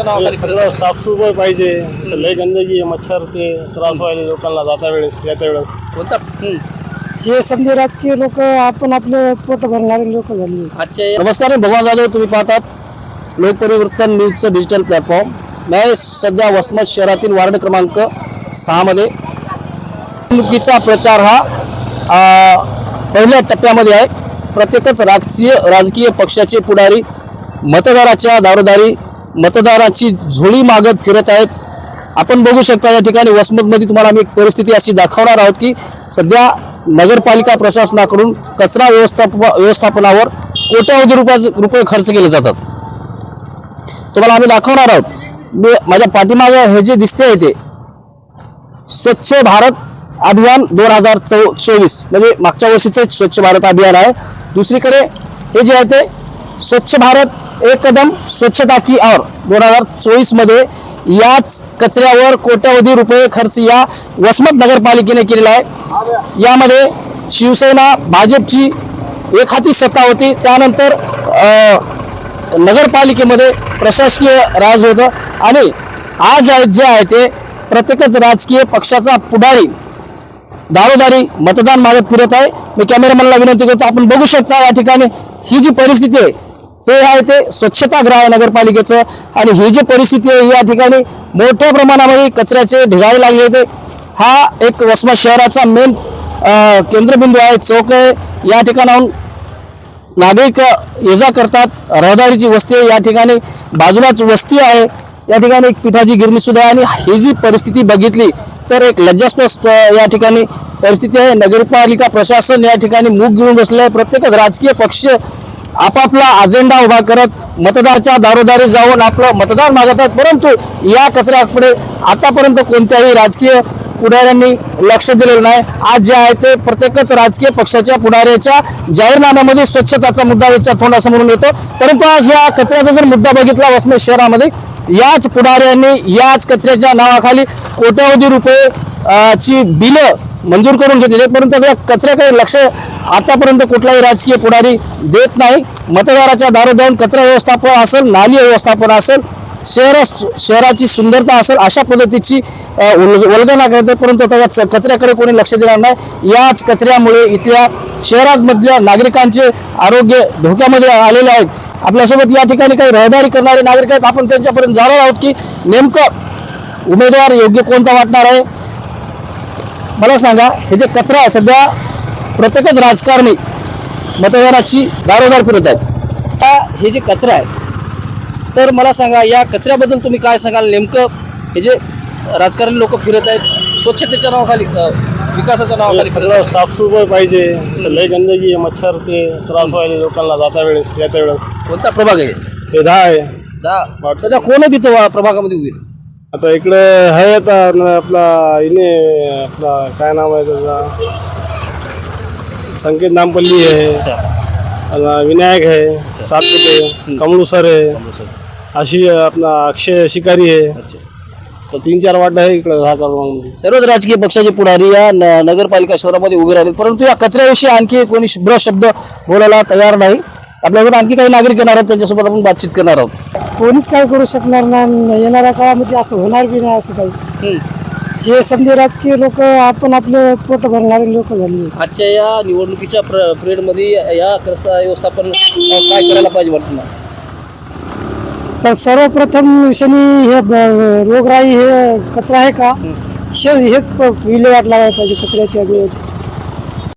सगळं साफसफाई पाहिजे. तर लय गंदगी आहे, मच्छर ते त्रास व्हायला लोकांना जाता वेळेस येत्या वेळेस. कोणता? हं. जे समजे राजकीय लोक आपण आपले पोट भरणारे लोक झाले. नमस्कार मी भगवान जाधव तुम्ही पाहतात लोकपरिवर्तन न्यूजचं डिजिटल प्लॅटफॉर्म मी सध्या वसमत शहरातील वार्ड क्रमांक सहामध्ये निवडणुकीचा प्रचार हा पहिल्या टप्प्यामध्ये आहे. प्रत्येकच राजकीय राजकीय पक्षाचे पुढारी मतदाराच्या दारोदारी मतदाराची झोळी मागत फिरत आहेत. आपण बघू शकता या ठिकाणी वसमतमध्ये तुम्हाला आम्ही एक परिस्थिती अशी दाखवणार आहोत की सध्या नगरपालिका प्रशासनाकडून कचरा व्यवस्थाप व्यवस्थापनावर कोट्यावधी रुपया रुपये खर्च केले जातात. तुम्हाला आम्ही दाखवणार आहोत. मी माझ्या पाठीमागे हे जे दिसते ते स्वच्छ भारत अभियान दोन हजार चौ चोवीस. म्हणजे मागच्या वर्षीचे स्वच्छ भारत अभियान आहे. दुसरीकडे हे जे आहे ते स्वच्छ भारत एक कदम स्वच्छता की और दोन हजार चोवीसमध्ये याच कचऱ्यावर कोट्यावधी रुपये खर्च या वसमत नगरपालिकेने केलेला आहे. यामध्ये शिवसेना भाजपची एक हाती सत्ता होती. त्यानंतर नगरपालिकेमध्ये प्रशासकीय राज होतं. आणि आज जे आहे ते प्रत्येकच राजकीय पक्षाचा पुढारी दारोदारी मतदान मागत फिरत आहे. मी कॅमेरामॅनला विनंती करतो आपण बघू शकता या ठिकाणी ही जी परिस्थिती आहे हे आहे ते स्वच्छतागृह आहे नगरपालिकेचं. आणि ही जी परिस्थिती आहे या ठिकाणी मोठ्या प्रमाणामध्ये कचऱ्याचे ढिगाळे लागले होते. हा एक वसमत शहराचा मेन केंद्रबिंदू आहे चौक आहे. या ठिकाणाहून नागरिक ये जा करतात. रहदारीची वस्ती आहे या ठिकाणी बाजूलाच वस्ती आहे. या ठिकाणी एक पिठाची गिरणी सुद्धा आहे. आणि ही जी परिस्थिती बघितली तर एक लज्जास्पद या ठिकाणी परिस्थिती आहे. नगरपालिका प्रशासन या ठिकाणी मूग घेऊन बसले आहे. प्रत्येकच राजकीय पक्ष आपापला अजेंडा उभा करत मतदारच्या दारोदारी जाऊन आपलं मतदान मागत आहेत. परंतु या कचऱ्याकडे आतापर्यंत कोणत्याही राजकीय पुढाऱ्यांनी लक्ष दिलेलं नाही. आज जे आहे ते प्रत्येकच राजकीय पक्षाच्या पुढाऱ्याच्या जाहीरनाम्यामध्ये स्वच्छताचा मुद्दा याच्या तोंडासमोरून येतो. परंतु आज या कचऱ्याचा जर मुद्दा बघितला वसमत शहरामध्ये याच पुढाऱ्यांनी याच कचऱ्याच्या नावाखाली कोट्यावधी रुपये ची बिलं मंजूर करून घेतली. परंतु या कचऱ्याकडे लक्ष आतापर्यंत कुठलाही राजकीय पुढारी देत नाही. मतदाराच्या दारोदारून कचरा व्यवस्थापन असेल नाली व्यवस्थापन असेल शहर शहराची सुंदरता असेल अशा पद्धतीची उल- वल्गना करते परंतु त्याच्या कचऱ्याकडे कोणी लक्ष देणार नाही. याच कचऱ्यामुळे इथल्या शहरामधल्या नागरिकांचे आरोग्य धोक्यामध्ये आलेले आहेत. आपल्यासोबत या ठिकाणी काही रहदारी करणारे नागरिक आहेत. आपण त्यांच्यापर्यंत जाणार आहोत की नेमकं उमेदवार योग्य कोणता वाटणार आहे? मला सांगा हे जे कचरा आहे सध्या प्रत्येकच राजकारणी मतदाराची दारोदार फिरत आहेत. आता हे जे कचरा आहे तर मला सांगा या कचऱ्याबद्दल तुम्ही काय सांगाल? नेमकं हे जे राजकारणी लोक फिरत आहेत स्वच्छतेच्या नावाखाली विकासाच्या नावाखाली सगळं साफसफाई पाहिजे. लय गंदगी आहे, मच्छर ते त्रास व्हायला लोकांना जाता वेळेस येत्या वेळेस. कोणता प्रभाग आहे? हे दहा आहे. दहा. सध्या कोण आहे तिथं प्रभागामध्ये उभी? आता इकडे आहे आता आपला इने आपला काय नाव आहे त्याचा? संकेत नामपल्ली आहे. विनायक आहे सातपुते कमळू सर आहे. अशी आपला अक्षय शिकारी आहे. तर तीन चार वाट आहे इकडे सर्वच राजकीय पक्षाचे पुढारी या नगरपालिका शहरामध्ये उभे राहिले परंतु या कचऱ्याविषयी आणखी कोणी शुभ्र शब्द बोलायला तयार नाही. आपल्याकडे आणखी काही नागरिक येणार आहेत त्यांच्यासोबत आपण बातचीत करणार आहोत. कोणीच काय करू शकणार नाही येणाऱ्या काळामध्ये असं होणार बी नाही असं काही. जे समजे राजकीय लोक आपण आपले पोट भरणारे लोक झाले आजच्या या निवडणुकीच्या प्र पिरियडमध्ये या कचरा व्यवस्थापन काय करायला पाहिजे वाटतं? तर सर्वप्रथम शनी हे रोगराई हे कचरा आहे का? हेच प- विल्हेवाट लावायला पाहिजे कचऱ्याची आणि याची